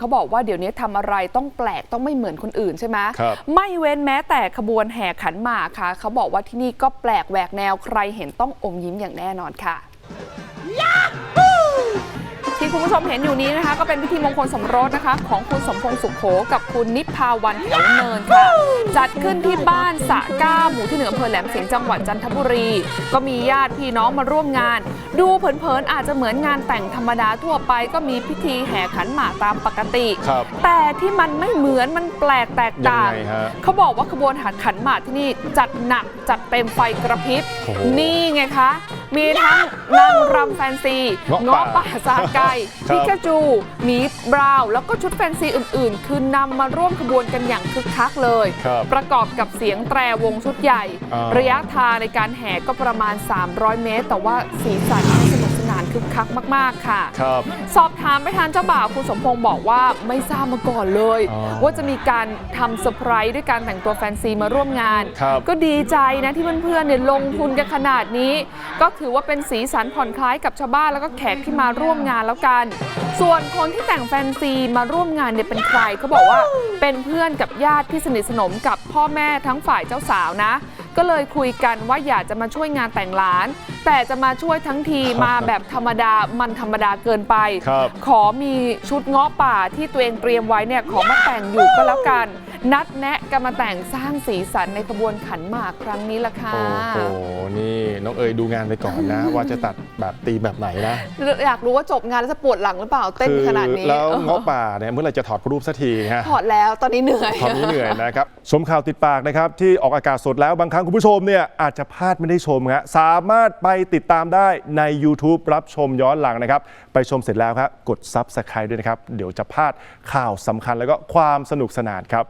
เขาบอกว่าเดี๋ยวนี้ทำอะไรต้องแปลกต้องไม่เหมือนคนอื่นใช่ไหมครับไม่เว้นแม้แต่ขบวนแห่ขันหมากค่ะ เขาบอกว่าที่นี่ก็แปลกแหวกแนวใครเห็นต้องอมยิ้มอย่างแน่นอนค่ะ ที่คุณผู้ชมเห็นอยู่นี้นะคะ ก็เป็นพิธีมงคลสมรสนะคะ ของคุณสมพงษ์สุขโขกับคุณนิพพาวันแถวเนินค่ะ จัดขึ้นที่บ้านสะเก้าหมู่ที่เหนืออำเภอแหลมสิงห์จังหวัดจันทบุรี ก็มีญาติพี่น้องมาร่วมงาน ดูเผินๆอาจจะเหมือนงานแต่งธรรมดาทั่วไป ก็มีพิธีแห่ขันหมากตามปกติ ครับแต่ที่มันไม่เหมือนมันแปลกแตกต่าง ยังไงฮะเขาบอกว่าขบวนหัดขันหมากที่นี่จัดหนักจัดเต็มไฟกระพริบ โอ้โห นี่ไงคะ มีทั้งนางรำแฟนซีเงาะเงาะป่าป่าซาไก่ครับ พิกาจูหมีบราวน์แล้วก็ชุดแฟนซีอื่นๆ คือนำมาร่วมขบวนกันอย่างคึกคักเลย ครับ ประกอบกับเสียงแตรวงชุดใหญ่ อ่า ระยะทางในการแห่ก็ประมาณ 300 เมตร แต่ว่าสีสันนี่สนุกสนาน คึกคักมากๆค่ะ ครับ สอบถามไปทางเจ้าบ่าวคุณสมพงษ์บอกว่าไม่ทราบมาก่อนเลย อ๋อว่าจะมีการทำเซอร์ไพรส์ด้วยการแต่งตัวแฟนซีมาร่วมงาน ครับ ก็ดีใจนะที่เพื่อนๆเนี่ยลงทุนกันขนาดนี้ ก็ถือว่าเป็นสีสันผ่อนคล้ายกับชาวบ้านแล้วก็แขกที่มาร่วมงานแล้วกัน ส่วนคนที่แต่งแฟนซีมาร่วมงานเนี่ยเป็นใครเขาบอกว่าเป็นเพื่อนกับญาติที่สนิทสนมกับพ่อแม่ทั้งฝ่ายเจ้าสาวนะ ก็เลยคุยกันว่าอยากจะมาช่วยงานแต่งหลาน แต่จะมาช่วยทั้งทีมาแบบธรรมดามันธรรมดาเกินไป ครับขอมีชุดเงาะป่าที่ตัวเองเตรียมไว้เนี่ยขอมาแต่งอยู่ก็แล้วกัน นัดแนะกันมาแต่งสร้างสีสันในขบวนขันหมากครั้งนี้ละค่ะ โอ้โหนี่น้องเอ๋ยดูงานไปก่อนนะ ว่าจะตัดแบบตีแบบไหนนะอยากรู้ว่าจบงานแล้วจะปวดหลังหรือเปล่าเต้นขนาดนี้แล้วเออเงาะป่าเนี่ยเมื่อไหร่จะถอดรูปสักทีฮะ ถอดแล้วตอนนี้เหนื่อย ตอนนี้เหนื่อยนะครับ ชมข่าวติดปากนะครับ ที่ออกอากาศสดแล้วบางครั้งคุณผู้ชมเนี่ยอาจจะพลาดไม่ได้ชมฮะสามารถไปติดตามได้ใน YouTube รับชมย้อนหลังนะครับ ไปชมเสร็จแล้วครับ กด Subscribe ด้วยนะครับ เดี๋ยวจะพลาดข่าวสำคัญแล้วก็ความสนุกสนานครับ